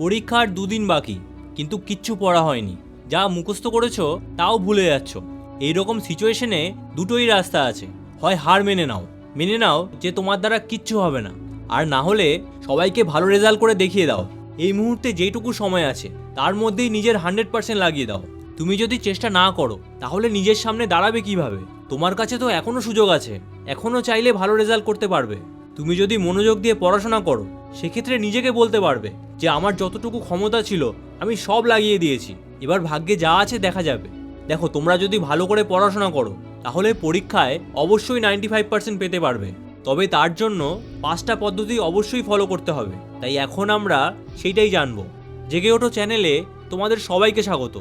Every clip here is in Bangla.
পরীক্ষার দুদিন বাকি, কিন্তু কিচ্ছু পড়া হয়নি। যা মুখস্থ করেছ, তাও ভুলে যাচ্ছ। এইরকম সিচুয়েশনে দুটোই রাস্তা আছে। হয় হার মেনে নাও। মেনে নাও যে তোমার দ্বারা কিচ্ছু হবে না। আর না হলে সবাইকে ভালো রেজাল্ট করে দেখিয়ে দাও। এই মুহূর্তে যেইটুকু সময় আছে, তার মধ্যেই নিজের হান্ড্রেড পার্সেন্ট লাগিয়ে দাও। তুমি যদি চেষ্টা না করো, তাহলে নিজের সামনে দাঁড়াবে কীভাবে? তোমার কাছে তো এখনও সুযোগ আছে। এখনও চাইলে ভালো রেজাল্ট করতে পারবে। তুমি যদি মনোযোগ দিয়ে পড়াশোনা করো, সেক্ষেত্রে নিজেকে বলতে পারবে। যে আমার যতটুকু ক্ষমতা ছিল, আমি সব লাগিয়ে দিয়েছি। এবার ভাগ্যে যা আছে দেখা যাবে। দেখো, তোমরা যদি ভালো করে পড়াশোনা করো, তাহলে পরীক্ষায় অবশ্যই নাইনটি ফাইভ পার্সেন্ট পেতে পারবে। তবে তার জন্য পাঁচটা পদ্ধতি অবশ্যই ফলো করতে হবে। তাই এখন আমরা সেইটাই জানব। জেগে ওঠো চ্যানেলে, তোমাদের সবাইকে স্বাগত।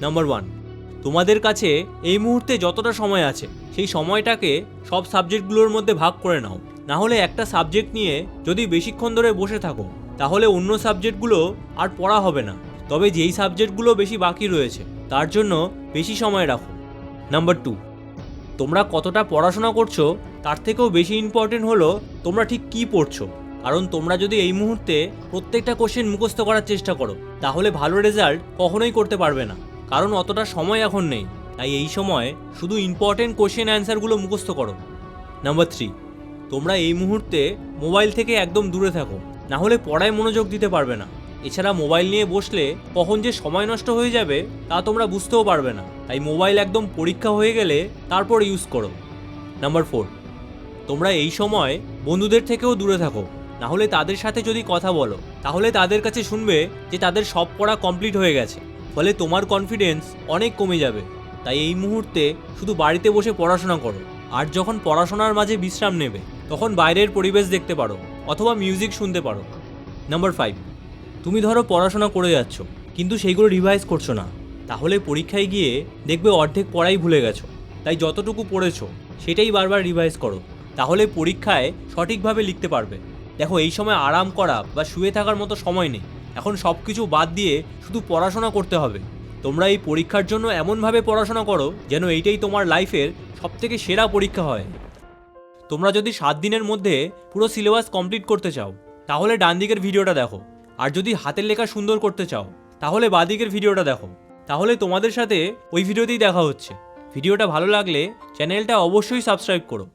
নাম্বার ওয়ান তোমাদের কাছে এই মুহূর্তে যতটা সময় আছে, সেই সময়টাকে সব সাবজেক্টগুলোর মধ্যে ভাগ করে নাও। না হলে একটা সাবজেক্ট নিয়ে যদি বেশিক্ষণ ধরে বসে থাকো তাহলে অন্য সাবজেক্টগুলো আর পড়া হবে না। তবে যেই সাবজেক্টগুলো বেশি বাকি রয়েছে, তার জন্য বেশি সময় রাখো। নাম্বার টু, তোমরা কতটা পড়াশোনা করছ, তার থেকেও বেশি ইম্পর্টেন্ট হলো তোমরা ঠিক কী পড়ছো। কারণ তোমরা যদি এই মুহূর্তে প্রত্যেকটা কোশ্চেন মুখস্থ করার চেষ্টা করো, তাহলে ভালো রেজাল্ট কখনোই করতে পারবে না। কারণ অতটা সময় এখন নেই। তাই এই সময় শুধু ইম্পর্টেন্ট কোশ্চেন অ্যান্সারগুলো মুখস্থ করো। নাম্বার থ্রি, তোমরা এই মুহূর্তে মোবাইল থেকে একদম দূরে থাকো। না হলে পড়ায় মনোযোগ দিতে পারবে না। এছাড়া মোবাইল নিয়ে বসলে কখন যে সময় নষ্ট হয়ে যাবে, তা তোমরা বুঝতেও পারবে না। তাই মোবাইল একদম পরীক্ষা হয়ে গেলে তারপর ইউজ করো। নাম্বার ফোর তোমরা এই সময় বন্ধুদের থেকেও দূরে থাকো। না হলে তাদের সাথে যদি কথা বলো, তাহলে তাদের কাছে শুনবে যে তাদের সব পড়া কমপ্লিট হয়ে গেছে। ফলে তোমার কনফিডেন্স অনেক কমে যাবে। তাই এই মুহূর্তে শুধু বাড়িতে বসে পড়াশোনা করো। আর যখন পড়াশোনার মাঝে বিশ্রাম নেবে, তখন বাইরের পরিবেশ দেখতে পারো। অথবা মিউজিক শুনতে পারো। নাম্বার ফাইভ তুমি ধরো পড়াশোনা করে যাচ্ছ, কিন্তু সেইগুলো রিভাইজ করছ না। তাহলে পরীক্ষায় গিয়ে দেখবে অর্ধেক পড়াই ভুলে গেছো। তাই যতটুকু পড়েছো, সেটাই বারবার রিভাইজ করো। তাহলে পরীক্ষায় সঠিকভাবে লিখতে পারবে। দেখো, এই সময় আরাম করা বা শুয়ে থাকার মতো সময় নেই। এখন সব কিছু বাদ দিয়ে শুধু পড়াশোনা করতে হবে। তোমরা এই পরীক্ষার জন্য এমনভাবে পড়াশোনা করো, যেন এইটাই তোমার লাইফের সবথেকে সেরা পরীক্ষা হয়। তোমরা যদি সাত দিনের মধ্যে পুরো সিলেবাস কমপ্লিট করতে চাও, তাহলে ডান দিকের ভিডিওটা দেখো। আর যদি হাতের লেখা সুন্দর করতে চাও, তাহলে বাদিকের ভিডিওটা দেখো। তাহলে তোমাদের সাথে ওই ভিডিওতেই দেখা হচ্ছে। ভিডিওটা ভালো লাগলে চ্যানেলটা অবশ্যই সাবস্ক্রাইব করো।